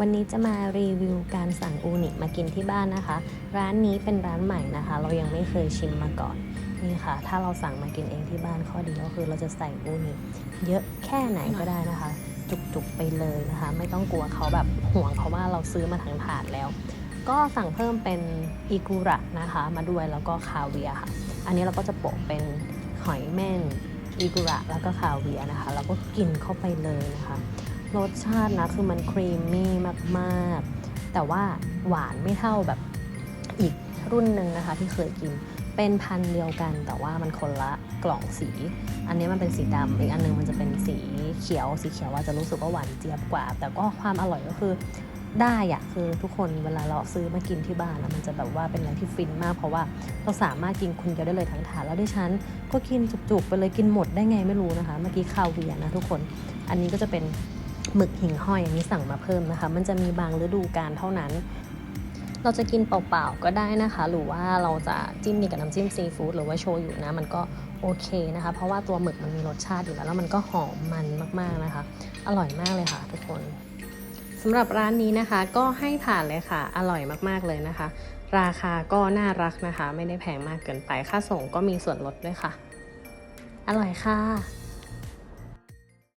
วันนี้จะมารีวิวการสั่งอูนิมากินที่บ้านนะคะ ร้านนี้เป็นร้านใหม่นะคะ เรายังไม่เคยชิมมาก่อนนี่ค่ะ ถ้าเราสั่งมากินเองที่บ้านข้อดีก็คือเราจะใส่อูนิเยอะแค่ไหนก็ได้นะคะ จุกๆไปเลยนะคะ ไม่ต้องกลัวเขาแบบห่วงเพราะว่าเราซื้อมาทั้งถาดแล้ว ก็สั่งเพิ่มเป็นอิกุระนะคะ มาด้วยแล้วก็คาเวียค่ะ อันนี้เราก็จะโปะเป็นหอยเม่นอิกุระแล้วก็คาเวียนะคะแล้วก็กินเข้าไปเลยนะคะ รสชาตินะคือมันครีมมี่มากๆ แต่ว่าหวานไม่เท่าแบบอีกรุ่นหนึ่งนะคะที่เคยกินเป็นพันเดียวกัน แต่ว่ามันคนละกล่องสี อันนี้มันเป็นสีดำอีกอันนึงมันจะเป็นสีเขียว สีเขียวว่าจะรู้สึกว่าหวานเจี๊ยบกว่า แต่ก็ความอร่อยก็คือได้อะคือทุกคนเวลาเราซื้อมากินที่บ้านนะมันจะแบบว่าเป็นอะไรที่ฟินมากเพราะว่าเราสามารถกินคนเดียวได้เลยทั้งถาดแล้วดิฉันก็กินจุกๆไปเลยกินหมดได้ไงไม่รู้นะคะ เมื่อกี้คาเวียนะทุกคน อันนี้ก็จะเป็น หมึกหิ่งห้อยอันนี้สั่งมาเพิ่มนะคะ มันจะมีบางฤดูกาลเท่านั้น เราจะกินเปล่าๆก็ได้นะคะ หรือว่าเราจะจิ้มกับน้ำจิ้มซีฟู้ดหรือว่าโชยุนะ มันก็โอเคนะคะ เพราะว่าตัวหมึกมันมีรสชาติอยู่แล้วแล้วมันก็หอมมันมากๆนะคะ อร่อยมากเลยค่ะ ทุกคนสำหรับร้านนี้นะคะก็ให้ผ่านเลยค่ะ อร่อยมากๆเลยนะคะ ราคาก็น่ารักนะคะ ไม่ได้แพงมากเกินไปค่าส่งก็มีส่วนลดด้วยค่ะ อร่อยค่ะ